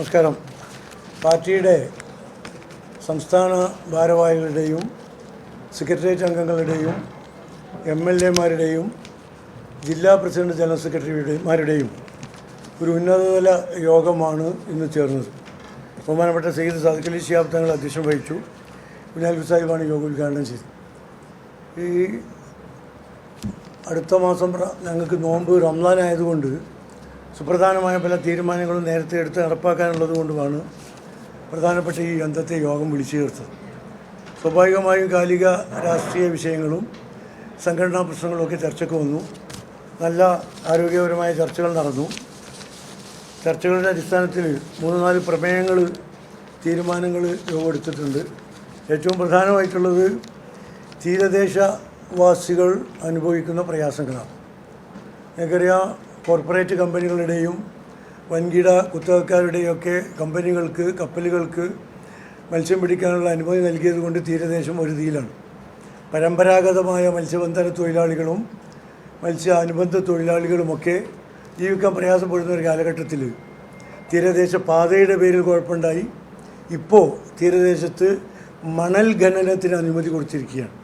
നമസ്കാരം. പാർട്ടിയുടെ സംസ്ഥാന ഭാരവാഹികളുടെയും സെക്രട്ടേറിയറ്റ് അംഗങ്ങളുടെയും എം എൽ എമാരുടെയും ജില്ലാ പ്രസിഡന്റ് ജനറൽ സെക്രട്ടറിമാരുടെയും ഒരു ഉന്നതതല യോഗമാണ് ഇന്ന് ചേർന്നത്. ബഹുമാനപ്പെട്ട സെയ്ദ് സാദിഖലി ശിയാബ് തങ്ങൾ അധ്യക്ഷം വഹിച്ചു. കുഞ്ഞാൽ സാഹിബാണ് യോഗം ഉദ്ഘാടനം ചെയ്തത്. ഈ അടുത്ത മാസം ഞങ്ങൾക്ക് നോമ്പ് റംസാൻ ആയതുകൊണ്ട് സുപ്രധാനമായ പല തീരുമാനങ്ങളും നേരത്തെ എടുത്ത് നടപ്പാക്കാനുള്ളത് കൊണ്ടുമാണ് പ്രധാനപ്പെട്ട ഈ അന്തത്തെ യോഗം വിളിച്ചു ചേർത്തത്. സ്വാഭാവികമായും കാലിക രാഷ്ട്രീയ വിഷയങ്ങളും സംഘടനാ പ്രശ്നങ്ങളൊക്കെ ചർച്ചയ്ക്ക് വന്നു. നല്ല ആരോഗ്യപരമായ ചർച്ചകൾ നടന്നു. ചർച്ചകളുടെ അടിസ്ഥാനത്തിൽ മൂന്ന് നാല് പ്രമേയങ്ങൾ തീരുമാനങ്ങൾ എടുത്തിട്ടുണ്ട് ഏറ്റവും പ്രധാനമായിട്ടുള്ളത് തീരദേശവാസികൾ അനുഭവിക്കുന്ന പ്രയാസങ്ങളാണ്. നിങ്ങൾക്കറിയാം കോർപ്പറേറ്റ് കമ്പനികളുടെയും വൻകിട കുത്തകക്കാരുടെയൊക്കെ കമ്പനികൾക്ക് കപ്പലുകൾക്ക് മത്സ്യം പിടിക്കാനുള്ള അനുമതി നൽകിയത് കൊണ്ട് തീരദേശം ഒരുതിയിലാണ് പരമ്പരാഗതമായ മത്സ്യബന്ധന തൊഴിലാളികളും മത്സ്യ അനുബന്ധ തൊഴിലാളികളുമൊക്കെ ജീവിക്കാൻ പ്രയാസപ്പെടുന്ന ഒരു കാലഘട്ടത്തിൽ തീരദേശ പാതയുടെ പേരിൽ കുഴപ്പമുണ്ടായി. ഇപ്പോൾ തീരദേശത്ത് മണൽ ഖനനത്തിന് അനുമതി കൊടുത്തിരിക്കുകയാണ്.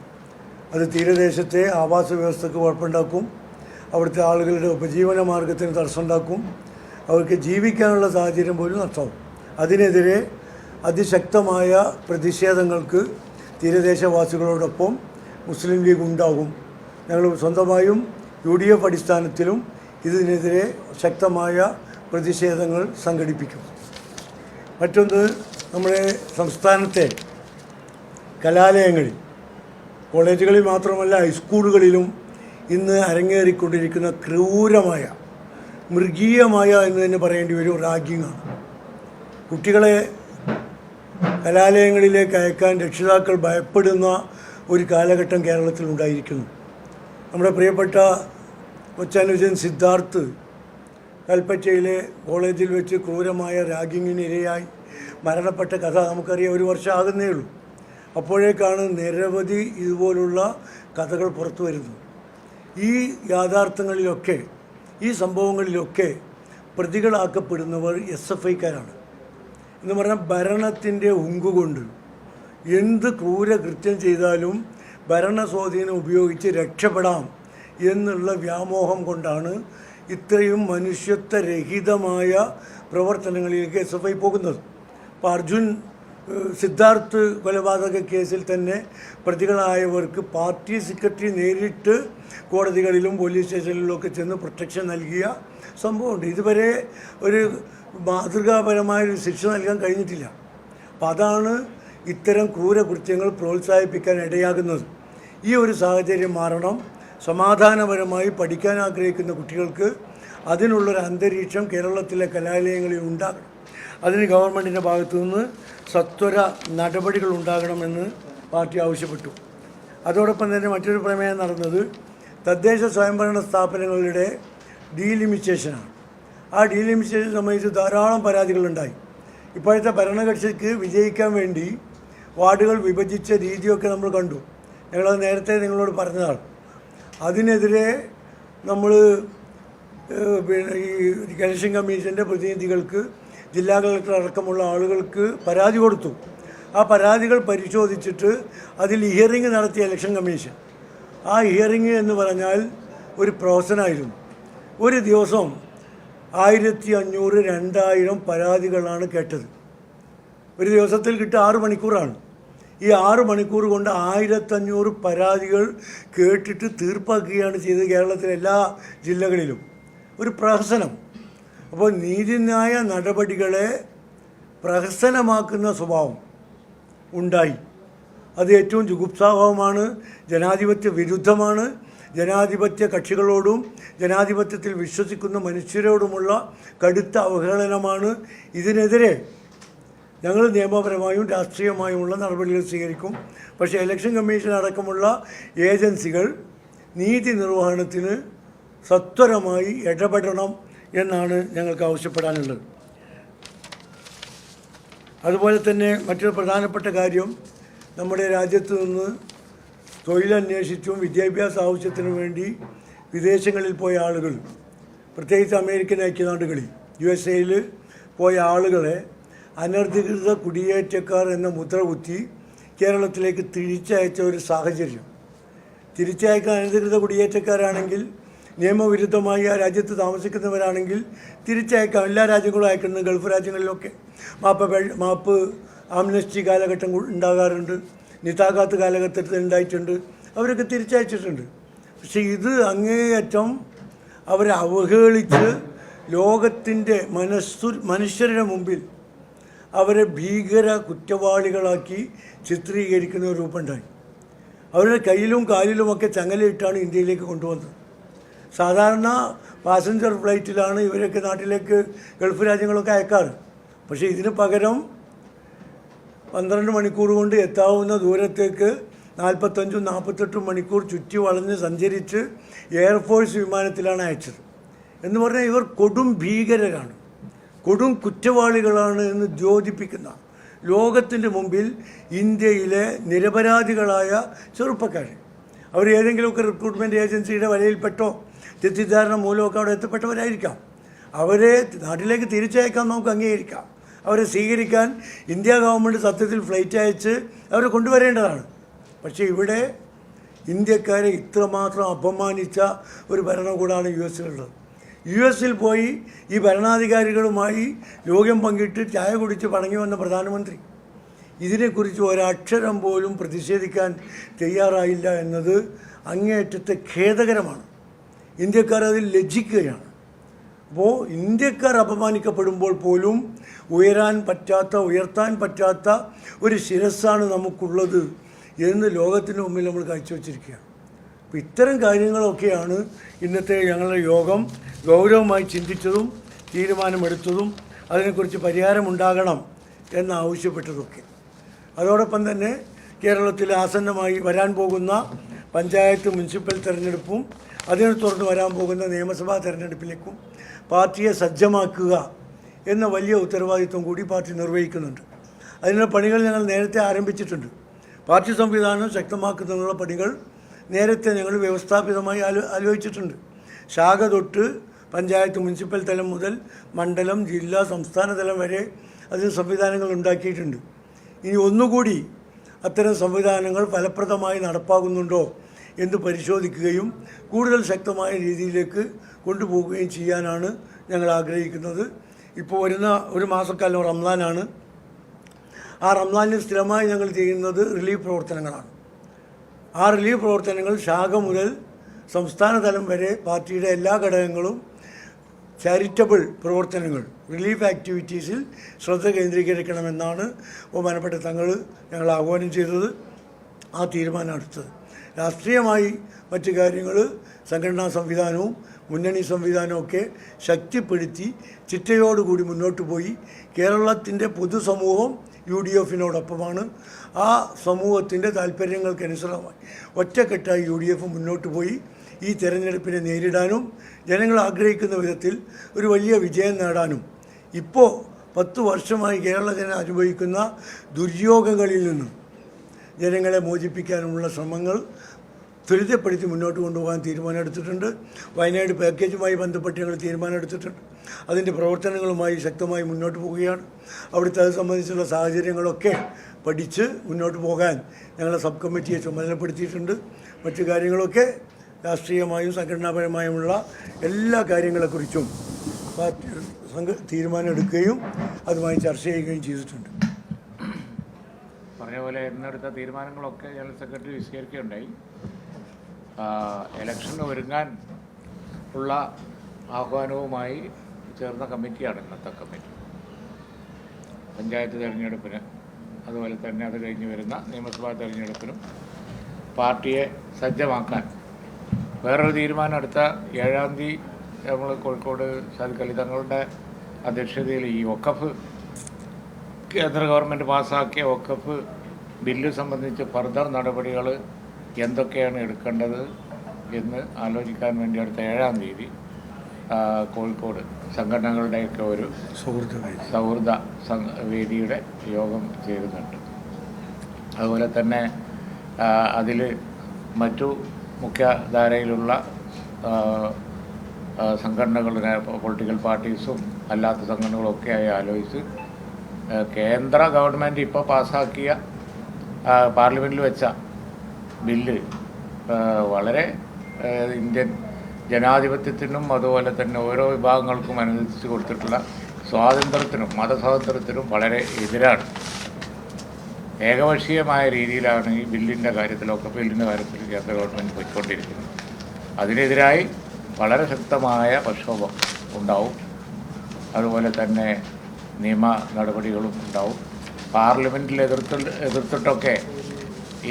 അത് തീരദേശത്തെ ആവാസ വ്യവസ്ഥക്ക് കുഴപ്പമുണ്ടാക്കും. അവിടുത്തെ ആളുകളുടെ ഉപജീവന മാർഗത്തിന് തടസ്സമുണ്ടാക്കും. അവർക്ക് ജീവിക്കാനുള്ള സാഹചര്യം പോലും നഷ്ടമാവും. അതിനെതിരെ അതിശക്തമായ പ്രതിഷേധങ്ങൾക്ക് തീരദേശവാസികളോടൊപ്പം മുസ്ലിം ലീഗ് ഉണ്ടാകും. ഞങ്ങൾ സ്വന്തമായും യു ഡി എഫ് അടിസ്ഥാനത്തിലും ഇതിനെതിരെ ശക്തമായ പ്രതിഷേധങ്ങൾ സംഘടിപ്പിക്കും. മറ്റൊന്ന് നമ്മുടെ സംസ്ഥാനത്തെ കലാലയങ്ങളിൽ കോളേജുകളിൽ മാത്രമല്ല ഹൈസ്കൂളുകളിലും ഇന്ന് അരങ്ങേറിക്കൊണ്ടിരിക്കുന്ന ക്രൂരമായ മൃഗീയമായ എന്ന് തന്നെ പറയേണ്ടി വരും റാഗിങ്ങാണ്. കുട്ടികളെ കലാലയങ്ങളിലേക്ക് അയക്കാൻ രക്ഷിതാക്കൾ ഭയപ്പെടുന്ന ഒരു കാലഘട്ടം കേരളത്തിൽ ഉണ്ടായിരിക്കുന്നു. നമ്മുടെ പ്രിയപ്പെട്ട കൊച്ചാനുജൻ സിദ്ധാർത്ഥ് കൽപ്പറ്റയിലെ കോളേജിൽ വെച്ച് ക്രൂരമായ റാഗിങ്ങിനിരയായി മരണപ്പെട്ട കഥ നമുക്കറിയാം ഒരു വർഷം ആകുന്നേ ഉള്ളൂ. അപ്പോഴേക്കാണ് നിരവധി ഇതുപോലുള്ള കഥകൾ പുറത്തു വരുന്നത്. ഈ യാഥാർത്ഥ്യങ്ങളിലൊക്കെ ഈ സംഭവങ്ങളിലൊക്കെ പ്രതികളാക്കപ്പെടുന്നവർ എസ് എഫ് ഐക്കാരാണ്. എന്ന് പറഞ്ഞാൽ ഭരണത്തിന്റെ ഉങ്കുകൊണ്ട് എന്ത് ക്രൂര കൃത്യം ചെയ്താലും ഭരണ സ്വാധീനം ഉപയോഗിച്ച് രക്ഷപ്പെടാം എന്നുള്ള വ്യാമോഹം കൊണ്ടാണ് ഇത്രയും മനുഷ്യത്വരഹിതമായ പ്രവർത്തനങ്ങളിലേക്ക് എസ് എഫ് ഐ പോകുന്നത്. അപ്പോൾ അർജുൻ സിദ്ധാർത്ഥ് കൊലപാതക കേസിൽ തന്നെ പ്രതികളായവർക്ക് പാർട്ടി സെക്രട്ടറി നേരിട്ട് കോടതികളിലും പോലീസ് സ്റ്റേഷനിലും ഒക്കെ ചെന്ന് പ്രൊട്ടക്ഷൻ നൽകിയ സംഭവമുണ്ട്. ഇതുവരെ ഒരു മാതൃകാപരമായൊരു ശിക്ഷ നൽകാൻ കഴിഞ്ഞിട്ടില്ല. അപ്പം അതാണ് ഇത്തരം ക്രൂരകൃത്യങ്ങൾ പ്രോത്സാഹിപ്പിക്കാൻ ഇടയാകുന്നത്. ഈ ഒരു സാഹചര്യം മാറണം. സമാധാനപരമായി പഠിക്കാൻ ആഗ്രഹിക്കുന്ന കുട്ടികൾക്ക് അതിനുള്ളൊരു അന്തരീക്ഷം കേരളത്തിലെ കലാലയങ്ങളിൽ ഉണ്ടാകണം. അതിന് ഗവൺമെന്റിന്റെ ഭാഗത്തു നിന്ന് സത്വര നടപടികൾ ഉണ്ടാകണമെന്ന് പാർട്ടി ആവശ്യപ്പെട്ടു. അതോടൊപ്പം തന്നെ മറ്റൊരു പ്രമേയം നടന്നത് തദ്ദേശ സ്വയംഭരണ സ്ഥാപനങ്ങളുടെ ഡീലിമിറ്റേഷനാണ്. ആ ഡീലിമിറ്റേഷൻ സംബന്ധിച്ച് ധാരാളം പരാതികളുണ്ടായി. ഇപ്പോഴത്തെ ഭരണകക്ഷിക്ക് വിജയിക്കാൻ വേണ്ടി വാർഡുകൾ വിഭജിച്ച രീതിയൊക്കെ നമ്മൾ കണ്ടു. ഞങ്ങളത് നേരത്തെ നിങ്ങളോട് പറഞ്ഞതാണ്. അതിനെതിരെ നമ്മൾ പിന്നെ ഈ ഇലക്ഷൻ കമ്മീഷന്റെ പ്രതിനിധികൾക്ക് ജില്ലാ കളക്ടർ അടക്കമുള്ള ആളുകൾക്ക് പരാതി കൊടുത്തു. ആ പരാതികൾ പരിശോധിച്ചിട്ട് അതിൽ ഹിയറിംഗ് നടത്തിയ ഇലക്ഷൻ കമ്മീഷൻ. ആ ഹിയറിംഗ് എന്ന് പറഞ്ഞാൽ ഒരു പ്രോസനായിരുന്നു ഒരു ദിവസം ആയിരത്തി അഞ്ഞൂറ് രണ്ടായിരം പരാതികളാണ് കേട്ടത്. ഒരു ദിവസത്തിൽ കിട്ടുക ആറ് മണിക്കൂറാണ്. ഈ ആറ് മണിക്കൂർ കൊണ്ട് ആയിരത്തഞ്ഞൂറ് പരാതികൾ കേട്ടിട്ട് തീർപ്പാക്കുകയാണ് ചെയ്തത് കേരളത്തിലെ എല്ലാ ജില്ലകളിലും. ഒരു പ്രഹസനം. അപ്പോൾ നീതിന്യായ നടപടികളെ പ്രഹസനമാക്കുന്ന സ്വഭാവം ഉണ്ടായി. അത് ഏറ്റവും ജുഗുപ്സാഭാവമാണ് ജനാധിപത്യ വിരുദ്ധമാണ്. ജനാധിപത്യ കക്ഷികളോടും ജനാധിപത്യത്തിൽ വിശ്വസിക്കുന്ന മനുഷ്യരോടുമുള്ള കടുത്ത അവഹേളനമാണ്. ഇതിനെതിരെ ഞങ്ങൾ നിയമപരമായും രാഷ്ട്രീയമായുമുള്ള നടപടികൾ സ്വീകരിക്കും. പക്ഷേ ഇലക്ഷൻ കമ്മീഷൻ അടക്കമുള്ള ഏജൻസികൾ നീതി നിർവഹണത്തിന് സത്വരമായി ഇടപെടണം എന്നാണ് ഞങ്ങൾക്ക് ആവശ്യപ്പെടാനുള്ളത്. അതുപോലെ തന്നെ മറ്റൊരു പ്രധാനപ്പെട്ട കാര്യം നമ്മുടെ രാജ്യത്ത് നിന്ന് തൊഴിലന്വേഷിച്ചും വിദ്യാഭ്യാസ ആവശ്യത്തിനു വേണ്ടി വിദേശങ്ങളിൽ പോയ ആളുകൾ പ്രത്യേകിച്ച് അമേരിക്കൻ ഐക്യനാടുകളിൽ യു എസ് എയിൽ പോയ ആളുകളെ അനധികൃത കുടിയേറ്റക്കാർ എന്ന മുദ്ര കുത്തി കേരളത്തിലേക്ക് തിരിച്ചയച്ച ഒരു സാഹചര്യം. തിരിച്ചയക്കാൻ അനധികൃത കുടിയേറ്റക്കാരാണെങ്കിൽ നിയമവിരുദ്ധമായി ആ രാജ്യത്ത് താമസിക്കുന്നവരാണെങ്കിൽ തിരിച്ചയക്കാം. എല്ലാ രാജ്യങ്ങളും അയക്കുന്നു ഗൾഫ് രാജ്യങ്ങളിലൊക്കെ. മാപ്പ് മാപ്പ് ആംനസ്റ്റി കാലഘട്ടം ഉണ്ടാകാറുണ്ട്. നിതാകാത്ത് കാലഘട്ടത്തിൽ ഉണ്ടായിട്ടുണ്ട്. അവരൊക്കെ തിരിച്ചയച്ചിട്ടുണ്ട്. പക്ഷേ ഇത് അങ്ങേയറ്റം അവരെ അവഹേളിച്ച് ലോകത്തിന്റെ മനസ്സു മനുഷ്യരുടെ മുമ്പിൽ അവരെ ഭീകര കുറ്റവാളികളാക്കി ചിത്രീകരിക്കുന്ന ഒരു രൂപമുണ്ടായി അവരുടെ കയ്യിലും കാലിലുമൊക്കെ ചങ്ങലയിട്ടാണ് ഇന്ത്യയിലേക്ക് കൊണ്ടുവന്നത്. സാധാരണ പാസഞ്ചർ ഫ്ലൈറ്റിലാണ് ഇവരൊക്കെ നാട്ടിലേക്ക് ഗൾഫ് രാജ്യങ്ങളൊക്കെ അയക്കാറ്. പക്ഷേ ഇതിന് പകരം പന്ത്രണ്ട് മണിക്കൂർ കൊണ്ട് എത്താവുന്ന ദൂരത്തേക്ക് നാൽപ്പത്തഞ്ചും നാൽപ്പത്തെട്ടും മണിക്കൂർ ചുറ്റി വളഞ്ഞ് സഞ്ചരിച്ച് എയർഫോഴ്സ് വിമാനത്തിലാണ് അയച്ചത്. എന്ന് പറഞ്ഞാൽ ഇവർ കൊടും ഭീകരരാണ്. കൊടും കുറ്റവാളികളാണ് എന്ന് ദ്യോതിപ്പിക്കുന്ന ലോകത്തിന്റെ മുമ്പിൽ ഇന്ത്യയിലെ നിരപരാധികളായ ചെറുപ്പക്കാർ അവർ ഏതെങ്കിലുമൊക്കെ റിക്രൂട്ട്മെന്റ് ഏജൻസിയുടെ വലയിൽപ്പെട്ടോ തെറ്റിദ്ധാരണ മൂലമൊക്കെ അവിടെ എത്തപ്പെട്ടവരായിരിക്കാം. അവരെ നാട്ടിലേക്ക് തിരിച്ചയക്കാൻ നമുക്ക് അംഗീകരിക്കാം. അവരെ സ്വീകരിക്കാൻ ഇന്ത്യ ഗവൺമെന്റ് സത്യത്തിൽ ഫ്ലൈറ്റ് അയച്ച് അവരെ കൊണ്ടുവരേണ്ടതാണ്. പക്ഷേ ഇവിടെ ഇന്ത്യക്കാരെ ഇത്രമാത്രം അപമാനിച്ച ഒരു ഭരണകൂടമാണ് യു എസിലുള്ളത് യു എസിൽ പോയി ഈ ഭരണാധികാരികളുമായി രോഗ്യം പങ്കിട്ട് ചായ കുടിച്ച് പണങ്ങി വന്ന പ്രധാനമന്ത്രി. ഇതിനെക്കുറിച്ച് ഒരക്ഷരം പോലും പ്രതിഷേധിക്കാൻ തയ്യാറായില്ല എന്നത് അങ്ങേയറ്റത്തെ ഖേദകരമാണ്. ഇന്ത്യക്കാർ അതിൽ ലജ്ജിക്കുകയാണ്. അപ്പോൾ ഇന്ത്യക്കാർ അപമാനിക്കപ്പെടുമ്പോൾ പോലും ഉയരാൻ പറ്റാത്ത ഉയർത്താൻ പറ്റാത്ത ഒരു ശിരസ്സാണ് നമുക്കുള്ളത് എന്ന് ലോകത്തിന് മുമ്പിൽ നമ്മൾ കാഴ്ചവെച്ചിരിക്കുകയാണ്. അപ്പോൾ ഇത്തരം കാര്യങ്ങളൊക്കെയാണ് ഇന്നത്തെ ഞങ്ങളുടെ യോഗം ഗൗരവമായി ചിന്തിച്ചതും തീരുമാനമെടുത്തതും അതിനെക്കുറിച്ച് പരിഹാരമുണ്ടാകണം എന്നാവശ്യപ്പെട്ടതൊക്കെ. അതോടൊപ്പം തന്നെ കേരളത്തിൽ ആസന്നമായി വരാൻ പോകുന്ന പഞ്ചായത്ത് മുനിസിപ്പൽ തെരഞ്ഞെടുപ്പും അതിനെ തുടർന്ന് വരാൻ പോകുന്ന നിയമസഭാ തെരഞ്ഞെടുപ്പിലേക്കും പാർട്ടിയെ സജ്ജമാക്കുക എന്ന വലിയ ഉത്തരവാദിത്വം കൂടി പാർട്ടി നിർവഹിക്കുന്നുണ്ട്. അതിനുള്ള പണികൾ ഞങ്ങൾ നേരത്തെ ആരംഭിച്ചിട്ടുണ്ട്. പാർട്ടി സംവിധാനം ശക്തമാക്കുന്നതിനുള്ള പണികൾ നേരത്തെ ഞങ്ങൾ വ്യവസ്ഥാപിതമായി ആലോ ആലോചിച്ചിട്ടുണ്ട്. ശാഖ തൊട്ട് പഞ്ചായത്ത് മുനിസിപ്പൽ തലം മുതൽ മണ്ഡലം ജില്ലാ സംസ്ഥാന തലം വരെ അതിന് സംവിധാനങ്ങൾ ഉണ്ടാക്കിയിട്ടുണ്ട്. ഇനി ഒന്നുകൂടി അത്തരം സംവിധാനങ്ങൾ ഫലപ്രദമായി നടപ്പാകുന്നുണ്ടോ എന്ന് പരിശോധിക്കുകയും കൂടുതൽ ശക്തമായ രീതിയിലേക്ക് കൊണ്ടുപോവുകയും ചെയ്യാനാണ് ഞങ്ങൾ ആഗ്രഹിക്കുന്നത്. ഇപ്പോൾ വരുന്ന ഒരു മാസക്കാലം റംസാനാണ്. ആ റംസാനിൽ സ്ഥിരമായി ഞങ്ങൾ ചെയ്യുന്നത് റിലീഫ് പ്രവർത്തനങ്ങളാണ്. ആ റിലീഫ് പ്രവർത്തനങ്ങൾ ശാഖ മുതൽ സംസ്ഥാന തലം വരെ പാർട്ടിയുടെ എല്ലാ ഘടകങ്ങളും ചാരിറ്റബിൾ പ്രവർത്തനങ്ങൾ റിലീഫ് ആക്ടിവിറ്റീസിൽ ശ്രദ്ധ കേന്ദ്രീകരിക്കണമെന്നാണ് ബഹുമാനപ്പെട്ട തങ്ങൾ ഞങ്ങൾ ആഹ്വാനം ചെയ്തത്. ആ തീരുമാനം എടുത്തത് രാഷ്ട്രീയമായി മറ്റു കാര്യങ്ങൾ സംഘടനാ സംവിധാനവും മുന്നണി സംവിധാനവും ഒക്കെ ശക്തിപ്പെടുത്തി ചിട്ടയോടുകൂടി മുന്നോട്ട് പോയി. കേരളത്തിന്റെ പൊതുസമൂഹം യു ഡി എഫിനോടൊപ്പമാണ് ആ സമൂഹത്തിന്റെ താല്പര്യങ്ങൾക്കനുസൃതമായി ഒറ്റക്കെട്ടായി യു ഡി എഫ് മുന്നോട്ട് പോയി. ഈ തെരഞ്ഞെടുപ്പിനെ നേരിടാനും ജനങ്ങൾ ആഗ്രഹിക്കുന്ന വിധത്തിൽ ഒരു വലിയ വിജയം നേടാനും. ഇപ്പോൾ പത്ത് വർഷമായി കേരള ജനം അനുഭവിക്കുന്ന ദുര്യോഗങ്ങളിൽ നിന്നും ജനങ്ങളെ മോചിപ്പിക്കാനുമുള്ള ശ്രമങ്ങൾ ത്വരിതപ്പെടുത്തി മുന്നോട്ട് കൊണ്ടുപോകാൻ തീരുമാനമെടുത്തിട്ടുണ്ട്. വയനാട് പാക്കേജുമായി ബന്ധപ്പെട്ട് ഞങ്ങൾ തീരുമാനമെടുത്തിട്ടുണ്ട്. അതിന്റെ പ്രവർത്തനങ്ങളുമായി ശക്തമായി മുന്നോട്ട് പോവുകയാണ് അവിടുത്തെ അത് സംബന്ധിച്ചുള്ള സാഹചര്യങ്ങളൊക്കെ പഠിച്ച് മുന്നോട്ട് പോകാൻ ഞങ്ങളെ സബ് കമ്മിറ്റിയെ ചുമതലപ്പെടുത്തിയിട്ടുണ്ട്. മറ്റു കാര്യങ്ങളൊക്കെ രാഷ്ട്രീയമായും സംഘടനാപരമായുമുള്ള എല്ലാ കാര്യങ്ങളെക്കുറിച്ചും പാർട്ടി സംഘ തീരുമാനമെടുക്കുകയും അതുമായി ചർച്ച ചെയ്യുകയും ചെയ്തിട്ടുണ്ട്. പറഞ്ഞ പോലെ ഇന്നെടുത്ത തീരുമാനങ്ങളൊക്കെ ജനറൽ സെക്രട്ടറി വിശദീകരിക്കുകയുണ്ടായി. ഇലക്ഷന് ഒരുങ്ങാൻ ഉള്ള ആഹ്വാനവുമായി ചേർന്ന കമ്മിറ്റിയാണ് ഇന്നത്തെ കമ്മിറ്റി. പഞ്ചായത്ത് തിരഞ്ഞെടുപ്പിന് അതുപോലെ തന്നെ അത് കഴിഞ്ഞ് വരുന്ന നിയമസഭാ തിരഞ്ഞെടുപ്പിനും പാർട്ടിയെ സജ്ജമാക്കാൻ. വേറൊരു തീരുമാനം എടുത്ത ഏഴാം തീയതി നമ്മൾ കോഴിക്കോട് സാധിക്കലി തങ്ങളുടെ അധ്യക്ഷതയിൽ ഈ ഒക്കഫ് കേന്ദ്ര ഗവൺമെന്റ് പാസ്സാക്കിയ ഒക്കഫ് ബില്ല് സംബന്ധിച്ച് ഫർദർ നടപടികൾ എന്തൊക്കെയാണ് എടുക്കേണ്ടത് എന്ന് ആലോചിക്കാൻ വേണ്ടി അടുത്ത ഏഴാം തീയതി കോഴിക്കോട് സംഘടനകളുടെയൊക്കെ ഒരു സൗഹൃദ സൗഹൃദ വേദിയുടെ യോഗം ചേരുന്നുണ്ട്. അതുപോലെ തന്നെ അതിൽ മറ്റു മുഖ്യധാരയിലുള്ള സംഘടനകളുടെ പൊളിറ്റിക്കൽ പാർട്ടീസും അല്ലാത്ത സംഘടനകളൊക്കെ ആയി ആലോചിച്ച് കേന്ദ്ര ഗവൺമെന്റ് ഇപ്പോൾ പാസ്സാക്കിയ പാർലമെന്റിൽ വെച്ച ബില്ല് വളരെ ഇന്ത്യൻ ജനാധിപത്യത്തിനും അതുപോലെ തന്നെ ഓരോ വിഭാഗങ്ങൾക്കും അനുവദിച്ച് കൊടുത്തിട്ടുള്ള സ്വാതന്ത്ര്യത്തിനും മതസ്വാതന്ത്ര്യത്തിനും വളരെ എതിരാണ്. ഏകപക്ഷീയമായ രീതിയിലാണ് ഈ ബില്ലിന്റെ കാര്യത്തിലൊക്കെ ബില്ലിന്റെ കാര്യത്തിൽ കേന്ദ്ര ഗവൺമെന്റ് പോയിക്കൊണ്ടിരിക്കുന്നത്. അതിനെതിരായി വളരെ ശക്തമായ പ്രക്ഷോഭം ഉണ്ടാവും. അതുപോലെ തന്നെ നിയമ നടപടികളും ഉണ്ടാവും. പാർലമെന്റിൽ എതിർത്ത് എതിർത്തിട്ടൊക്കെ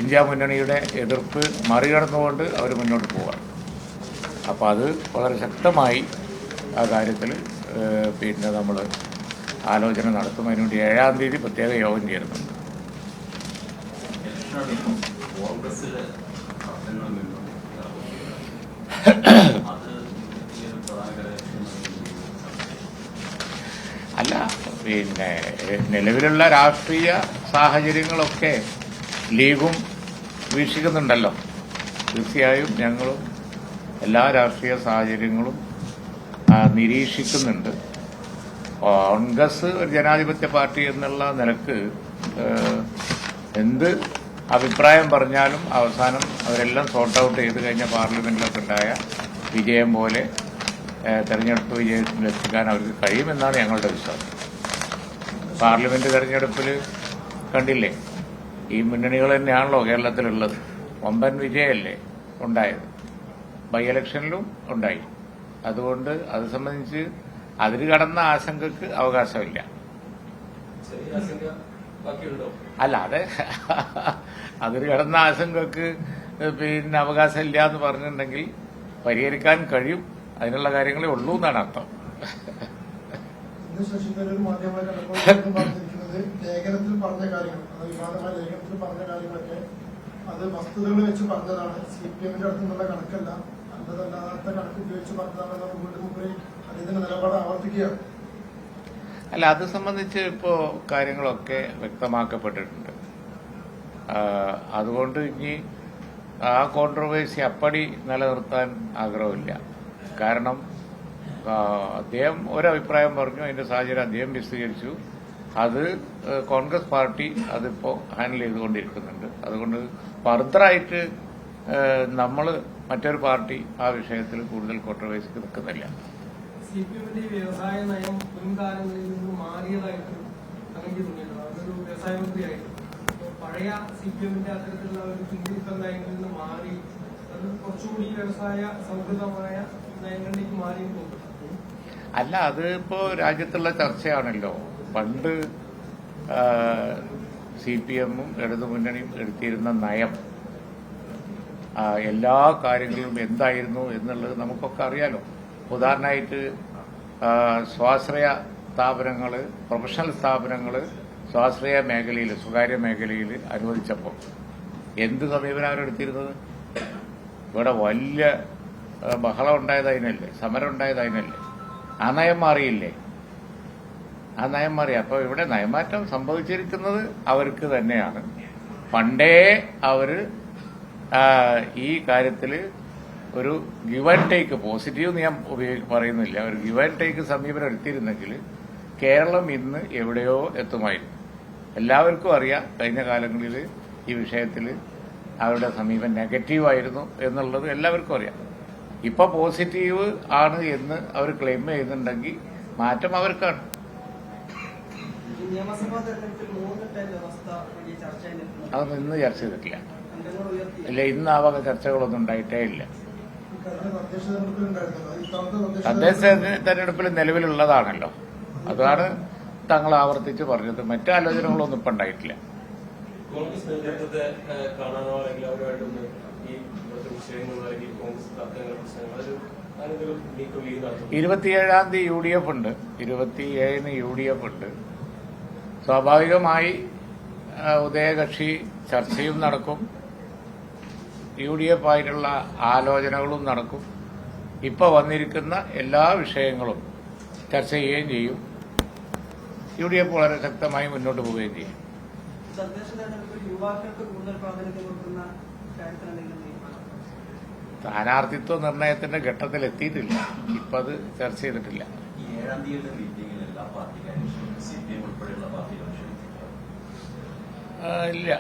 ഇന്ത്യ മുന്നണിയുടെ എതിർപ്പ് മറികടന്നുകൊണ്ട് അവർ മുന്നോട്ട് പോവാണ്. അപ്പോൾ അത് വളരെ ശക്തമായി ആ കാര്യത്തിൽ പിന്നെ നമ്മൾ ആലോചന നടത്തും അതിനുവേണ്ടി ഏഴാം തീയതി പ്രത്യേക യോഗം ചേരുന്നുണ്ട്. അല്ല പിന്നെ നിലവിലുള്ള രാഷ്ട്രീയ സാഹചര്യങ്ങളൊക്കെ ലീഗും വീക്ഷിക്കുന്നുണ്ടല്ലോ. തീർച്ചയായും ഞങ്ങളും എല്ലാ രാഷ്ട്രീയ സാഹചര്യങ്ങളും നിരീക്ഷിക്കുന്നുണ്ട്. കോൺഗ്രസ് ഒരു ജനാധിപത്യ പാർട്ടി എന്നുള്ള നിലയ്ക്ക് എന്ത് അഭിപ്രായം പറഞ്ഞാലും അവസാനം അവരെല്ലാം സോർട്ട് ഔട്ട് ചെയ്ത് കഴിഞ്ഞ പാർലമെന്റിലൊക്കെ ഉണ്ടായ വിജയം പോലെ തെരഞ്ഞെടുപ്പ് വിജയത്തിലെത്തിക്കാൻ അവർക്ക് കഴിയുമെന്നാണ് ഞങ്ങളുടെ വിശ്വാസം. പാർലമെന്റ് തെരഞ്ഞെടുപ്പിൽ കണ്ടില്ലേ? ഈ മുന്നണികൾ തന്നെയാണല്ലോ കേരളത്തിലുള്ളത്. വമ്പൻ വിജയമല്ലേ ഉണ്ടായത്? ബൈ ഇലക്ഷനിലും ഉണ്ടായി. അതുകൊണ്ട് അത് സംബന്ധിച്ച് അതിൽ കടന്ന ആശങ്കക്ക് അവകാശമില്ല. അല്ല അതെ. അതിൽ കടന്ന ആശങ്കക്ക് പിന്നെ അവകാശമില്ല എന്ന് പറഞ്ഞിട്ടുണ്ടെങ്കിൽ പരിഹരിക്കാൻ കഴിയും. അതിനുള്ള കാര്യങ്ങളെ ഉള്ളൂ എന്നാണ് അർത്ഥം. പറഞ്ഞിരിക്കുന്നത് ലേഖനത്തിൽ പറഞ്ഞ കാര്യങ്ങൾ അത് വിവാദമായ ലേഖനത്തിൽ പറഞ്ഞ കാര്യങ്ങളൊക്കെ അത് വസ്തുതകൾ വെച്ച് പറഞ്ഞതാണ്. സി പി എമ്മിന്റെ അടുത്ത് നിന്നുള്ള കണക്കല്ല. അല്ലതല്ലാത്ത കണക്ക് ഉപയോഗിച്ച് പറഞ്ഞതാണ് വീണ്ടും മുമ്പേ അദ്ദേഹത്തിന്റെ നിലപാട് ആവർത്തിക്കുകയാണ് അല്ല അത് സംബന്ധിച്ച് ഇപ്പോ കാര്യങ്ങളൊക്കെ വ്യക്തമാക്കപ്പെട്ടിട്ടുണ്ട്. അതുകൊണ്ട് ഇനി ആ കോൺട്രവേഴ്സി അപ്പടി നിലനിർത്താൻ ആഗ്രഹമില്ല. കാരണം അദ്ദേഹം ഒരഭിപ്രായം പറഞ്ഞു അതിന്റെ സാഹചര്യം അദ്ദേഹം വിശദീകരിച്ചു. അത് കോൺഗ്രസ് പാർട്ടി അതിപ്പോ ഹാൻഡിൽ ചെയ്തുകൊണ്ടിരിക്കുന്നുണ്ട്. അതുകൊണ്ട് ഫർദറായിട്ട് നമ്മൾ മറ്റൊരു പാർട്ടി ആ വിഷയത്തിൽ കൂടുതൽ കോൺട്രവേഴ്സിക്ക് നിൽക്കുന്നില്ല. സി പി എമ്മിന്റെ വ്യവസായ നയം മുൻകാലങ്ങളിൽ നിന്ന് മാറിയതായിട്ട് അങ്ങനെ തോന്നിയിട്ടുണ്ട് അതൊരു വ്യവസായ മന്ത്രിയായിരുന്നു. പഴയ സി പി എമ്മിന്റെ അത്തരത്തിലുള്ള ഒരു നയങ്ങളിൽ നിന്ന് മാറി അത് കുറച്ചുകൂടി വ്യവസായ സൗഹൃദമായ നയങ്ങളിലേക്ക് മാറി അല്ല അത് ഇപ്പോ രാജ്യത്തുള്ള ചർച്ചയാണല്ലോ. പണ്ട് സി പി എമ്മും ഇടതുമുന്നണിയും എടുത്തിരുന്ന നയം എല്ലാ കാര്യങ്ങളും എന്തായിരുന്നു എന്നുള്ളത് നമുക്കൊക്കെ അറിയാലോ. ഉദാഹരണമായിട്ട് സ്വാശ്രയ സ്ഥാപനങ്ങൾ പ്രൊഫഷണൽ സ്ഥാപനങ്ങൾ സ്വാശ്രയ മേഖലയിൽ സ്വകാര്യ മേഖലയിൽ അനുവദിച്ചപ്പോൾ എന്ത് സമീപനം അവരെടുത്തിരുന്നത് ഇവിടെ വലിയ ബഹളം ഉണ്ടായത് അതിനല്ലേ സമരം ഉണ്ടായത് അതിനല്ലേ മാറിയില്ലേ? ആ നയം മാറി അപ്പോൾ ഇവിടെ നയമാറ്റം സംഭവിച്ചിരിക്കുന്നത് അവർക്ക് തന്നെയാണ്. പണ്ടേ അവർ ഈ കാര്യത്തിൽ ഒരു ഗിവ് ആൻഡ് ടേക്ക് പോസിറ്റീവ് ഞാൻ പറയുന്നില്ല. ഒരു ഗിവ് ആൻഡ് ടേക്ക് സമീപനം എടുത്തിരുന്നെങ്കിൽ കേരളം ഇന്ന് എവിടെയോ എത്തുമായിരുന്നു. എല്ലാവർക്കും അറിയാം കഴിഞ്ഞ കാലങ്ങളിൽ ഈ വിഷയത്തിൽ അവരുടെ സമീപം നെഗറ്റീവായിരുന്നു എന്നുള്ളത് എല്ലാവർക്കും അറിയാം. ഇപ്പൊ പോസിറ്റീവ് ആണ് എന്ന് അവർ ക്ലെയിം ചെയ്യുന്നുണ്ടെങ്കിൽ മാറ്റം അവർക്കാണ് ഈ നിയമസഭാ തെരഞ്ഞെടുപ്പിൽ മൂന്ന് ടൈം വ്യവസ്ഥ വലിയ ചർച്ചയായി നിൽക്കുന്നു അതൊന്നും ഇന്ന് ചർച്ച ചെയ്തിട്ടില്ല. ഇല്ല ഇന്ന് ആ വക ചർച്ചകളൊന്നും ഉണ്ടായിട്ടേ ഇല്ല. തദ്ദേശ തെരഞ്ഞെടുപ്പിൽ നിലവിലുള്ളതാണല്ലോ. അതാണ് തങ്ങൾ ആവർത്തിച്ച് പറഞ്ഞത്. മറ്റു ആലോചനകളൊന്നും ഇപ്പം ഉണ്ടായിട്ടില്ല. കോൺഗ്രസ് നേതൃത്വത്തെ ഏഹ്, കാണാനോ അല്ലെങ്കിൽ അവരുമായിട്ടൊന്ന് ഈ ഇവിടുത്തെ വിഷയങ്ങൾ അല്ലെങ്കിൽ കോൺഗ്രസ് തർക്കങ്ങൾ പ്രശ്നങ്ങൾ അതൊരു അതിനൊരു നീക്കം ഇരുപത്തിയേഴാം തീയതി യു ഡി എഫ് ഉണ്ട്. ഇരുപത്തിയേഴിന് യു ഡി എഫ് ഉണ്ട്. സ്വാഭാവികമായി ഉദയകക്ഷി ചർച്ചയും നടക്കും. യു ഡി എഫ് ആയിട്ടുള്ള ആലോചനകളും നടക്കും. ഇപ്പോൾ വന്നിരിക്കുന്ന എല്ലാ വിഷയങ്ങളും ചർച്ച ചെയ്യുകയും ചെയ്യും. യു ഡി എഫ് വളരെ ശക്തമായി മുന്നോട്ട് പോവുകയും ചെയ്യും. സ്ഥാനാർത്ഥിത്വ നിർണയത്തിന്റെ ഘട്ടത്തിൽ എത്തിയിട്ടില്ല ഇപ്പത് അത് ചർച്ച ചെയ്തിട്ടില്ല. ഏഴാം തീയതിയുടെ മീറ്റിംഗിൽ പാർട്ടിക്കാരും സി പി എം ഉൾപ്പെടെയുള്ള പാർട്ടികൾ ഇല്ല.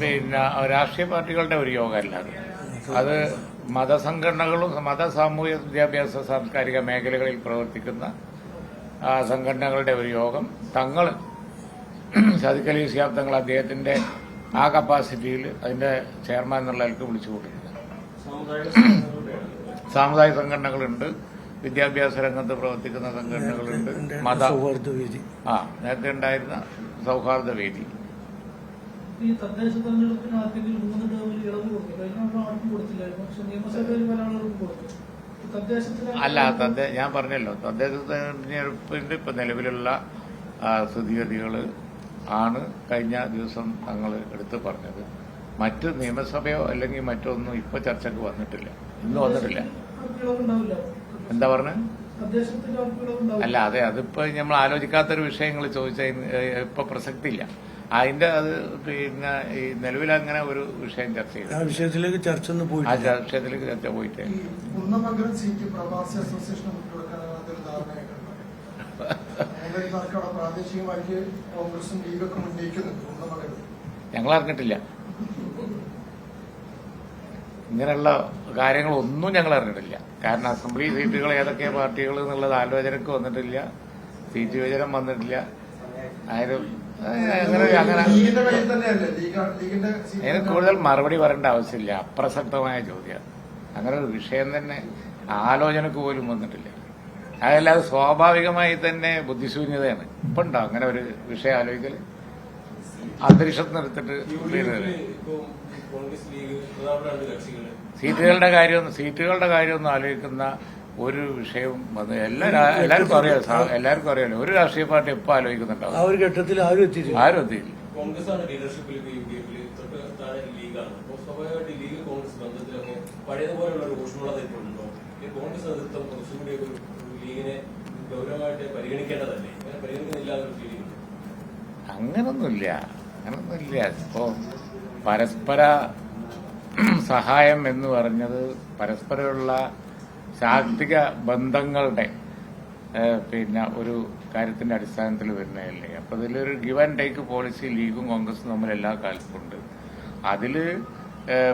പിന്നെ രാഷ്ട്രീയ പാർട്ടികളുടെ ഒരു യോഗമല്ല അത്. അത് മതസംഘടനകളും മത സാമൂഹ്യ വിദ്യാഭ്യാസ സാംസ്കാരിക മേഖലകളിൽ പ്രവർത്തിക്കുന്ന സംഘടനകളുടെ ഒരു യോഗം. തങ്ങൾ സദിക്കലി തങ്ങൾ അദ്ദേഹത്തിന്റെ ആ കപ്പാസിറ്റിയിൽ അതിന്റെ ചെയർമാൻ എന്നുള്ള വിളിച്ചു സംഘടനകളുടെയാണ് സാമുദായിക സംഘടനകളുണ്ട്. വിദ്യാഭ്യാസ രംഗത്ത് പ്രവർത്തിക്കുന്ന സംഘടനകളുണ്ട്. മത സൗഹാർദ്ദ വേദി. ആ നേരത്തെ ഉണ്ടായിരുന്ന സൗഹാർദ്ദ വേദി. ഈ തദ്ദേശ തെരഞ്ഞെടുപ്പിന് ആർക്കെങ്കിലും മൂന്ന് ടേമിൽ ഇളവ് കൊടുത്തു. കഴിഞ്ഞ ആർക്കും കൊടുത്തില്ലായിരുന്നു. പക്ഷെ നിയമസഭയിൽ പല ആളുകൾക്കും കൊടുത്തു. ഈ അല്ല തദ്ദേ ഞാൻ പറഞ്ഞല്ലോ. തദ്ദേശ തെരഞ്ഞെടുപ്പിന്റെ ഇപ്പൊ നിലവിലുള്ള സ്ഥിതിഗതികൾ ആണ് കഴിഞ്ഞ ദിവസം ഞങ്ങൾ എടുത്തു പറഞ്ഞത്. മറ്റ് നിയമസഭയോ അല്ലെങ്കിൽ മറ്റൊന്നും ഇപ്പൊ ചർച്ചക്ക് വന്നിട്ടില്ല. ഇന്ന് വന്നിട്ടില്ല. എന്താ പറഞ്ഞ? അല്ല അതെ അതിപ്പോ നമ്മൾ ആലോചിക്കാത്തൊരു വിഷയങ്ങൾ ചോദിച്ചാൽ ഇപ്പൊ പ്രസക്തിയില്ല. അതിന്റെ അത് പിന്നെ ഈ നിലവിൽ അങ്ങനെ ഒരു വിഷയം ചർച്ച ചെയ്തു ആ വിഷയത്തിലേക്ക് ചർച്ച ഒന്നും ആ പോയിട്ടില്ല വിഷയത്തിലേക്ക് ചർച്ച പോയിട്ടേ. ഞങ്ങൾ അറിഞ്ഞിട്ടില്ല. ഇങ്ങനെയുള്ള കാര്യങ്ങളൊന്നും ഞങ്ങൾ അറിഞ്ഞിട്ടില്ല. കാരണം അസംബ്ലി സീറ്റുകൾ ഏതൊക്കെ പാർട്ടികൾ എന്നുള്ളത് ആലോചനക്ക് വന്നിട്ടില്ല. സീറ്റ് വിഭജനം വന്നിട്ടില്ല. ആരും അങ്ങനെ അതിന് കൂടുതൽ മറുപടി പറയേണ്ട ആവശ്യമില്ല. അപ്രസക്തമായ ചോദ്യം. അങ്ങനെ ഒരു വിഷയം തന്നെ ആലോചനക്ക് പോലും വന്നിട്ടില്ല. അതല്ലാതെ സ്വാഭാവികമായി തന്നെ ബുദ്ധിശൂന്യതയാണ്. ഇപ്പൊ ഉണ്ടോ അങ്ങനെ ഒരു വിഷയം ആലോചിക്കൽ? കക്ഷികൾ. സീറ്റുകളുടെ കാര്യമൊന്നും സീറ്റുകളുടെ കാര്യമൊന്നും ആലോചിക്കുന്ന ഒരു വിഷയവും വന്ന് എല്ലാ എല്ലാവർക്കും അറിയാം എല്ലാവർക്കും അറിയാലോ ഒരു രാഷ്ട്രീയ പാർട്ടി എപ്പോ ആ ആലോചിക്കുന്നുണ്ടാവും ഒരു ഘട്ടത്തിൽ ആരും എത്തിയില്ല ആരും എത്തിയില്ല കോൺഗ്രസ് ആണ് ലീഡർഷിപ്പിൽ യു ഡി എഫിൽ തൊട്ട് താഴെ ലീഗാണ് അപ്പോൾ സ്വാഭാവികമായിട്ട് ലീഗ് കോൺഗ്രസ് ബന്ധത്തിലൊക്കെ പഴയതുപോലെയുള്ള ഒരു ഊഷ്മളത ഇപ്പോൾ ഈ കോൺഗ്രസ് നേതൃത്വം ഒരു ലീഗിനെ ഗൗരവമായിട്ട് പരിഗണിക്കേണ്ടതല്ലേ? അങ്ങനെ പരിഗണിക്കുന്നില്ല എന്നൊരു ഫീലിംഗ് അങ്ങനൊന്നുമില്ല. അങ്ങനൊന്നുമില്ല. ഇപ്പോ പരസ്പര സഹായം എന്ന് പറഞ്ഞത് പരസ്പരമുള്ള ശാക്തിക ബന്ധങ്ങളുടെ പിന്നെ ഒരു കാര്യത്തിന്റെ അടിസ്ഥാനത്തിൽ വരുന്നതല്ലേ. അപ്പൊ ഇതിലൊരു ഗിവ് ആൻഡ് ടേക്ക് പോളിസി ലീഗും കോൺഗ്രസും തമ്മിൽ എല്ലാ കാലത്തും ഉണ്ട്. അതിൽ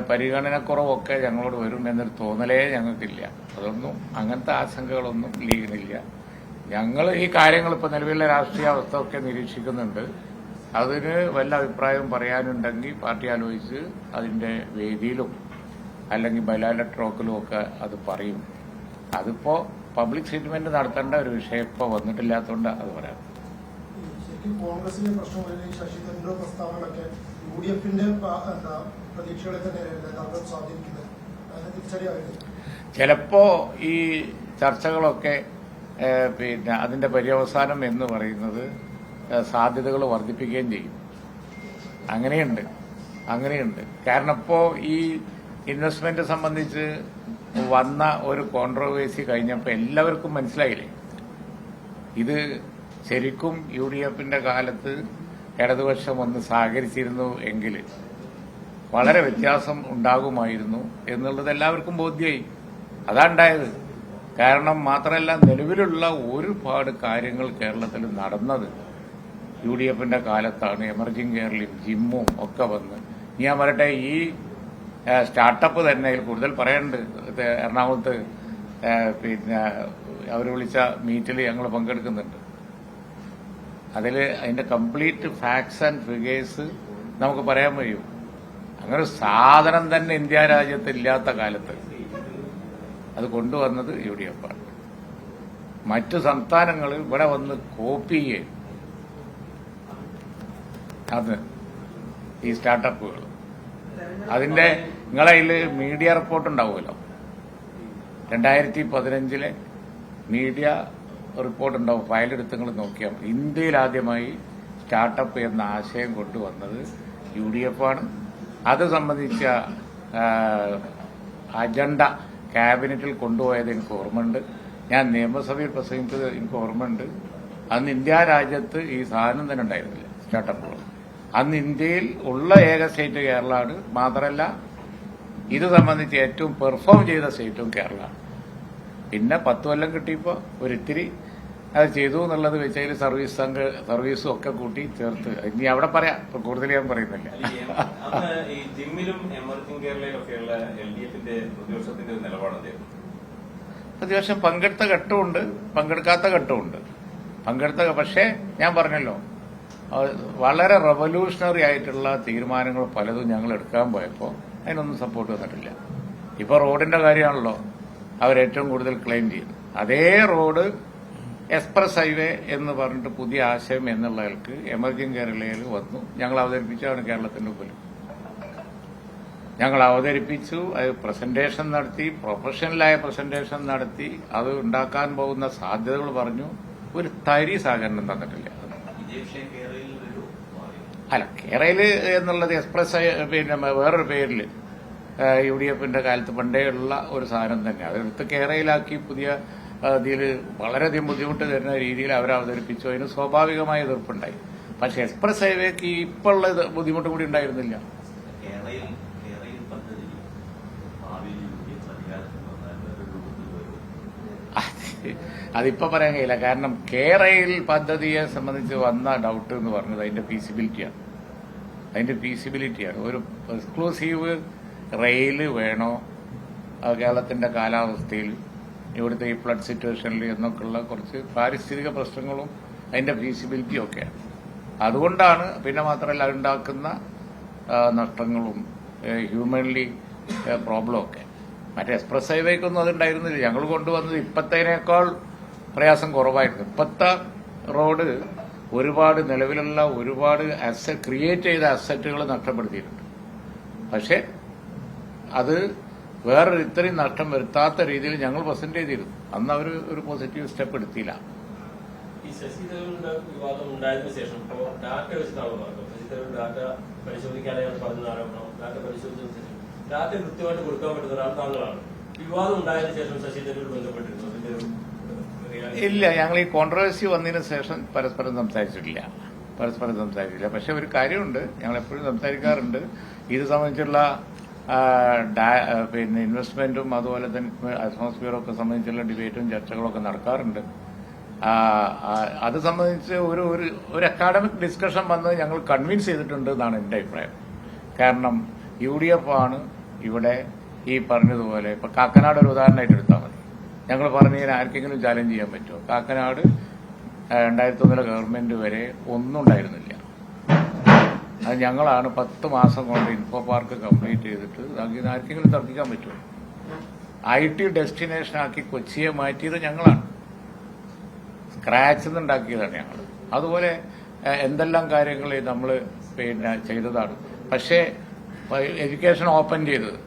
പരിഗണനക്കുറവൊക്കെ ഞങ്ങളോട് വരും എന്നൊരു തോന്നലേ ഞങ്ങൾക്കില്ല. അതൊന്നും അങ്ങനത്തെ ആശങ്കകളൊന്നും ലീഗിനില്ല. ഞങ്ങൾ ഈ കാര്യങ്ങൾ ഇപ്പൊ നിലവിലെ രാഷ്ട്രീയ അവസ്ഥ ഒക്കെ നിരീക്ഷിക്കുന്നുണ്ട്. അതിന് വല്ല അഭിപ്രായവും പറയാനുണ്ടെങ്കിൽ പാർട്ടി ആലോചിച്ച് അതിന്റെ വേദിയിലും അല്ലെങ്കിൽ ബലാലട്രോക്കിലും ഒക്കെ അത് പറയും. അതിപ്പോ പബ്ലിക് സ്റ്റേറ്റ്മെന്റ് നടത്തേണ്ട ഒരു വിഷയം ഇപ്പൊ വന്നിട്ടില്ലാത്തതുകൊണ്ട് അത് പറയാം. കോൺഗ്രസിന്റെ പ്രശ്നം ശശി തരൂർ പ്രസ്താവനകളൊക്കെ യു ഡി എഫിന്റെ എന്താ പ്രതീക്ഷകളെ തന്നെയല്ലേ സ്വാധീനിക്കുന്നത്. ചിലപ്പോ ഈ ചർച്ചകളൊക്കെ പിന്നെ അതിന്റെ പര്യവസാനം എന്ന് പറയുന്നത് സാധ്യതകൾ വർദ്ധിപ്പിക്കുകയും ചെയ്യും. അങ്ങനെയുണ്ട്. അങ്ങനെയുണ്ട്. കാരണം ഇപ്പോ ഈ ഇൻവെസ്റ്റ്മെന്റ് സംബന്ധിച്ച് വന്ന ഒരു കോൺട്രവേഴ്സി കഴിഞ്ഞപ്പോൾ എല്ലാവർക്കും മനസ്സിലായില്ലേ? ഇത് ശരിക്കും യു ഡി എഫിന്റെ കാലത്ത് ഇടതുപക്ഷം ഒന്ന് സഹകരിച്ചിരുന്നു എങ്കിൽ വളരെ വ്യത്യാസം ഉണ്ടാകുമായിരുന്നു എന്നുള്ളത് എല്ലാവർക്കും ബോധ്യമായി അതാണ്ടായത് കാരണം മാത്രമല്ല നിലവിലുള്ള ഒരുപാട് കാര്യങ്ങൾ കേരളത്തിൽ നടന്നത് യു ഡി എഫിന്റെ കാലത്താണ് എമർജിംഗ് കേരളയും ജിമ്മും ഒക്കെ വന്ന്. ഞാൻ പറയട്ടെ ഈ സ്റ്റാർട്ടപ്പ് തന്നെ കൂടുതൽ പറയാനുണ്ട് എറണാകുളത്ത് പിന്നെ അവർ വിളിച്ച മീറ്റിൽ ഞങ്ങൾ പങ്കെടുക്കുന്നുണ്ട്. അതിൽ അതിന്റെ കംപ്ലീറ്റ് ഫാക്ട്സ് ആൻഡ് ഫിഗേഴ്സ് നമുക്ക് പറയാൻ കഴിയും അങ്ങനെ സാധനം തന്നെ ഇന്ത്യ രാജ്യത്ത് ഇല്ലാത്ത കാലത്ത് അത് കൊണ്ടുവന്നത് യു ഡി എഫ് ആണ് മറ്റു സംസ്ഥാനങ്ങൾ ഇവിടെ വന്ന് കോപ്പി ചെയ്യും അത് ഈ സ്റ്റാർട്ടപ്പുകൾ. അതിന്റെ നിങ്ങളെ അതിൽ മീഡിയ റിപ്പോർട്ട് ഉണ്ടാവുമല്ലോ. രണ്ടായിരത്തി പതിനഞ്ചിലെ മീഡിയ റിപ്പോർട്ട് ഉണ്ടാവും. ഫയലെടുത്ത് നിങ്ങൾ നോക്കിയാൽ ഇന്ത്യയിൽ ആദ്യമായി സ്റ്റാർട്ടപ്പ് എന്ന ആശയം കൊണ്ടുവന്നത് യു ഡി എഫ് ആണ്. അത് സംബന്ധിച്ച അജണ്ട ക്യാബിനറ്റിൽ കൊണ്ടുപോയത് എനിക്ക് ഓർമ്മയുണ്ട്. ഞാൻ നിയമസഭയിൽ പ്രസംഗിച്ചത് എനിക്ക് ഓർമ്മയുണ്ട്. അന്ന് ഇന്ത്യ രാജ്യത്ത് ഈ സാധനം തന്നെ ഉണ്ടായിരുന്നില്ല സ്റ്റാർട്ടപ്പുകൾ. അന്ന് ഇന്ത്യയിൽ ഉള്ള ഏക സ്റ്റേറ്റ് കേരളമാണ് മാത്രമല്ല ഇത് സംബന്ധിച്ച് ഏറ്റവും പെർഫോം ചെയ്ത സ്റ്റേറ്റും കേരളമാണ് പിന്നെ പത്ത് കൊല്ലം കിട്ടിയപ്പോൾ ഒരിത്തിരി അത് ചെയ്തു എന്നുള്ളത് വെച്ചതിൽ സർവീസ് സംഘ സർവീസും ഒക്കെ കൂട്ടി ചേർത്ത്. ഇനി അവിടെ പറയാം. ഇപ്പൊ കൂടുതൽ ഞാൻ പറയുന്നില്ല. നിലപാട് പങ്കെടുത്ത ഘട്ടമുണ്ട്. പങ്കെടുക്കാത്ത ഘട്ടമുണ്ട്. പങ്കെടുത്ത പക്ഷേ ഞാൻ പറഞ്ഞല്ലോ വളരെ റവല്യൂഷണറി ആയിട്ടുള്ള തീരുമാനങ്ങൾ പലതും ഞങ്ങൾ എടുക്കാൻ പോയപ്പോൾ അതിനൊന്നും സപ്പോർട്ട് വന്നിട്ടില്ല. ഇപ്പോൾ റോഡിന്റെ കാര്യമാണല്ലോ. അവരേറ്റവും കൂടുതൽ ക്ലെയിം ചെയ്യുന്നത് അതേ റോഡ് എക്സ്പ്രസ് ഹൈവേ എന്ന് പറഞ്ഞിട്ട് പുതിയ ആശയം എന്നുള്ളവർക്ക് എമർജിംഗ് കേരളയിൽ വന്നു. ഞങ്ങൾ അവതരിപ്പിച്ചതാണ് കേരളത്തിന്റെ മുമ്പിൽ. ഞങ്ങൾ അവതരിപ്പിച്ചു അത് പ്രസന്റേഷൻ നടത്തി പ്രൊഫഷണലായ പ്രസന്റേഷൻ നടത്തി അത് ഉണ്ടാക്കാൻ പോകുന്ന സാധ്യതകൾ പറഞ്ഞു. ഒരു തരി സഹകരണം തന്നിട്ടില്ല ഇതേ വിഷയം കേരളയിൽ ഒരു മാറി അല്ല കേരളയിൽ എന്നുള്ളത് എക്സ്പ്രസ് പിന്നെ വേറൊരു പേരിൽ യു ഡി എഫിന്റെ കാലത്ത് പണ്ടേ ഉള്ള ഒരു സാധനം തന്നെ. അതെടുത്ത് കേരളയിലാക്കി പുതിയ ഇതിൽ വളരെയധികം ബുദ്ധിമുട്ട് തരുന്ന രീതിയിൽ അവർ അവതരിപ്പിച്ചു. അതിന് സ്വാഭാവികമായ എതിർപ്പുണ്ടായി. പക്ഷെ എക്സ്പ്രസ് ഹൈവേക്ക് ഇപ്പോൾ ഉള്ള ബുദ്ധിമുട്ട് കൂടി ഉണ്ടായിരുന്നില്ല കേരളയിൽ കേരളയിൽ പദ്ധതി ഭാവിയിൽ യു ഡി എഫ് അധികാരത്തിൽ വന്നാൽ വേറൊരു രൂപത്തിൽ വരും അത് അതിപ്പോ പറയാൻ കഴിയില്ല. കാരണം കേരയിൽ പദ്ധതിയെ സംബന്ധിച്ച് വന്ന ഡൗട്ട് എന്ന് പറഞ്ഞത് അതിന്റെ ഫീസിബിലിറ്റിയാണ് അതിന്റെ ഫീസിബിലിറ്റിയാണ് ഒരു എക്സ്ക്ലൂസീവ് റെയിൽ വേണോ? കേരളത്തിന്റെ കാലാവസ്ഥയിൽ ഇവിടുത്തെ ഈ ഫ്ലഡ് സിറ്റുവേഷനിൽ എന്നൊക്കെയുള്ള കുറച്ച് പാരിസ്ഥിതിക പ്രശ്നങ്ങളും അതിന്റെ ഫീസിബിലിറ്റിയും ഒക്കെയാണ്. അതുകൊണ്ടാണ് പിന്നെ മാത്രമല്ല ഉണ്ടാക്കുന്ന നഷ്ടങ്ങളും ഹ്യൂമൻലി പ്രോബ്ലം ഒക്കെ. മറ്റേ എക്സ്പ്രസ് ഹൈവേക്കൊന്നും അതുണ്ടായിരുന്നില്ല. ഞങ്ങൾ കൊണ്ടുവന്നത് ഇപ്പത്തേനേക്കാൾ പ്രയാസം കുറവായിരുന്നു. ഇപ്പത്തെ റോഡ് ഒരുപാട് നിലവിലുള്ള ഒരുപാട് അസറ്റ് ക്രിയേറ്റ് ചെയ്ത അസറ്റുകൾ നഷ്ടപ്പെടുത്തിയിട്ടുണ്ട്. പക്ഷേ അത് വേറൊരു ഇത്രയും നഷ്ടം വരുത്താത്ത രീതിയിൽ ഞങ്ങൾ പ്രസന്റ് ചെയ്തിരുന്നു. അന്ന് അവർ ഒരു പോസിറ്റീവ് സ്റ്റെപ്പ് എടുത്തില്ല. ഈ വിവാദം ഉണ്ടായതിനു ശേഷം ഡാറ്റ വെച്ചിട്ടാണ് പറഞ്ഞത് ശശി ഡാറ്റ പരിശോധിക്കാതെ പറഞ്ഞ ആരോപണം ഡാറ്റ പരിശോധിച്ചതിന് ശേഷം. ഡാറ്റ കൃത്യമായിട്ട് കൊടുക്കാൻ പറ്റുന്ന ഒരാൾ താങ്കളാണ് വിവാദം ഉണ്ടായതിനു ശേഷം ശശി തരൂർ ബന്ധപ്പെട്ടിരുന്നു. ഇല്ല ഞങ്ങൾ ഈ കോൺട്രവേഴ്സി വന്നതിന് ശേഷം പരസ്പരം സംസാരിച്ചിട്ടില്ല. പരസ്പരം സംസാരിച്ചില്ല പക്ഷെ ഒരു കാര്യമുണ്ട്. ഞങ്ങൾ എപ്പോഴും സംസാരിക്കാറുണ്ട്. ഇത് സംബന്ധിച്ചുള്ള പിന്നെ ഇൻവെസ്റ്റ്മെന്റും അതുപോലെ തന്നെ അറ്റ്മോസ്ഫിയറും ഒക്കെ സംബന്ധിച്ചുള്ള ഡിബേറ്റും ചർച്ചകളൊക്കെ നടക്കാറുണ്ട്. അത് സംബന്ധിച്ച് ഒരു ഒരു അക്കാഡമിക് ഡിസ്കഷൻ വന്ന് ഞങ്ങൾ കൺവിൻസ് ചെയ്തിട്ടുണ്ട് എന്നാണ് എന്റെ അഭിപ്രായം. കാരണം യു ഡി എഫ് ആണ് ഇവിടെ ഈ പറഞ്ഞതുപോലെ ഇപ്പൊ കാക്കനാട് ഒരു ഉദാഹരണമായിട്ട് എടുത്താൽ മതി. ഞങ്ങൾ പറഞ്ഞതിന് ആർക്കെങ്കിലും ചാലഞ്ച് ചെയ്യാൻ പറ്റുമോ? കാക്കനാട് രണ്ടായിരത്തി ഒന്നിലെ ഗവൺമെന്റ് വരെ ഒന്നും ഉണ്ടായിരുന്നില്ല. അത് ഞങ്ങളാണ് പത്ത് മാസം കൊണ്ട് ഇൻഫോ പാർക്ക് കംപ്ലീറ്റ് ചെയ്തിട്ട് ആർക്കെങ്കിലും തർക്കിക്കാൻ പറ്റുമോ? ഐ ടി ഡെസ്റ്റിനേഷൻ ആക്കി കൊച്ചിയെ മാറ്റിയത് ഞങ്ങളാണ്. സ്ക്രാച്ച് ഉണ്ടാക്കിയതാണ് ഞങ്ങൾ അതുപോലെ എന്തെല്ലാം കാര്യങ്ങൾ നമ്മൾ പിന്നെ ചെയ്തതാണ്. പക്ഷേ എഡ്യൂക്കേഷൻ ഓപ്പൺ ചെയ്തത്.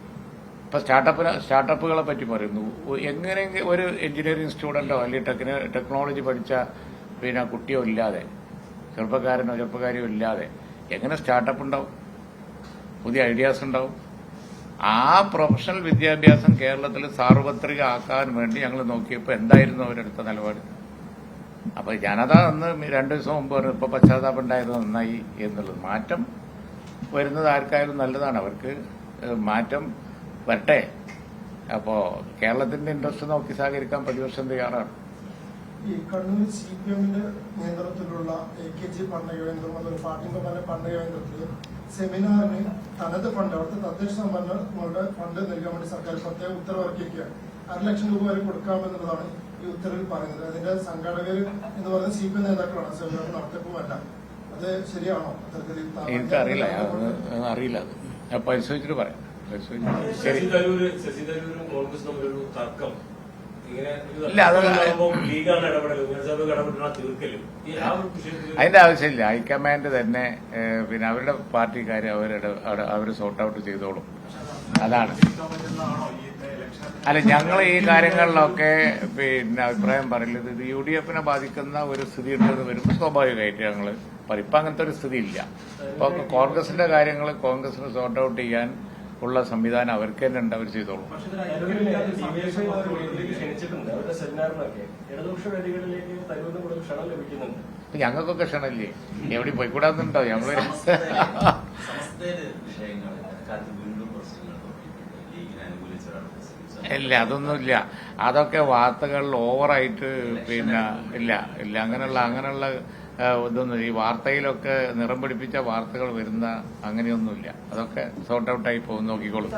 ഇപ്പൊ സ്റ്റാർട്ടപ്പിന് സ്റ്റാർട്ടപ്പുകളെ പറ്റി പറയുന്നു. എങ്ങനെയെങ്കിലും ഒരു എഞ്ചിനീയറിംഗ് സ്റ്റുഡന്റോ അല്ലെങ്കിൽ ടെക്നി ടെക്നോളജി പഠിച്ച പിന്നെ കുട്ടിയോ ഇല്ലാതെ ചെറുപ്പക്കാരനോ ചെറുപ്പക്കാരിയോ ഇല്ലാതെ എങ്ങനെ സ്റ്റാർട്ടപ്പ് ഉണ്ടാവും? പുതിയ ഐഡിയാസ് ഉണ്ടാവും. ആ പ്രൊഫഷണൽ വിദ്യാഭ്യാസം കേരളത്തിൽ സാർവത്രിക ആക്കാൻ വേണ്ടി ഞങ്ങൾ നോക്കിയപ്പോൾ എന്തായിരുന്നു അവരെടുത്ത നിലപാട്? അപ്പൊ ജനത അന്ന് രണ്ടു ദിവസം മുമ്പ് ഇപ്പൊ പശ്ചാത്താപം ഉണ്ടായത് നന്നായി എന്നുള്ളത്. മാറ്റം വരുന്നത് ആർക്കായാലും നല്ലതാണ്. അവർക്ക് മാറ്റം വരട്ടെ. അപ്പോ കേരളത്തിന്റെ ഇൻട്രസ്റ്റ് നോക്കി സഹകരിക്കാൻ പ്രതിപക്ഷം തയ്യാറാണ്. ഈ കണ്ണൂർ സി പി എമ്മിന്റെ നേതൃത്വത്തിലുള്ള എ കെ ജി പണ്ടകേന്ദ്രം എന്നൊരു പാർട്ടിന്റെ പല പണ്ടകേന്ദ്രത്തിൽ സെമിനാറിന് തനത് ഫണ്ട് അവിടുത്തെ തദ്ദേശ സംഭരണങ്ങളുടെ ഫണ്ട് നൽകാൻ വേണ്ടി സർക്കാർ പ്രത്യേക ഉത്തരവിറക്കിയിരിക്കുകയാണ്. അര ലക്ഷം രൂപ വരെ കൊടുക്കാമെന്നുള്ളതാണ് ഈ ഉത്തരവിൽ പറയുന്നത്. അതിന്റെ സംഘാടകർ എന്ന് പറയുന്നത് സി പി എം നേതാക്കളാണ്. സെമിനാർ നടത്തിപ്പുമല്ല അത് ശരിയാണോ? അത്തരത്തിൽ എനിക്കറിയില്ല അറിയില്ല അത് ഞാൻ പരിശോധിച്ചിട്ട് പറയാം. ശരി. ശശി തരൂര് ശശി തരൂരും കോൺഗ്രസ് തമ്മിലൊരു തർക്കം. അതിന്റെ ആവശ്യമില്ല. ഹൈക്കമാൻഡ് തന്നെ പിന്നെ അവരുടെ പാർട്ടിക്കാരെ അവരുടെ അവർ സോർട്ട് ഔട്ട് ചെയ്തോളും. അതാണ്. അല്ല ഞങ്ങൾ ഈ കാര്യങ്ങളിലൊക്കെ പിന്നെ അഭിപ്രായം പറയുന്നത് ഇത് യു ഡി എഫിനെ ബാധിക്കുന്ന ഒരു സ്ഥിതി ഉണ്ടെന്ന് വരുമ്പോൾ സ്വാഭാവികമായിട്ട് ഞങ്ങൾ പറയും ഇപ്പൊ അങ്ങനത്തെ ഒരു സ്ഥിതി ഇല്ല ഇപ്പൊ കോൺഗ്രസിന്റെ കാര്യങ്ങൾ കോൺഗ്രസിന് സോർട്ട് ഔട്ട് ചെയ്യാൻ ഉള്ള സംവിധാനം അവർക്ക് തന്നെ ഉണ്ട് അവർ ചെയ്തോളും ഇപ്പൊ ഞങ്ങൾക്കൊക്കെ ക്ഷണമില്ലേ? എവിടെ പോയിക്കൂടാന്നുണ്ടോ ഞങ്ങൾ ഇല്ല അതൊന്നുമില്ല. അതൊക്കെ വാർത്തകളിൽ ഓവറായിട്ട് പിന്നെ ഇല്ല ഇല്ല. അങ്ങനെയുള്ള അങ്ങനെയുള്ള ഇതൊന്നും ഈ വാർത്തയിലൊക്കെ നിറം പിടിപ്പിച്ച വാർത്തകൾ വരുന്ന അങ്ങനെയൊന്നുമില്ല. അതൊക്കെ സോർട്ട് ഔട്ടായി പോകും നോക്കിക്കോളും.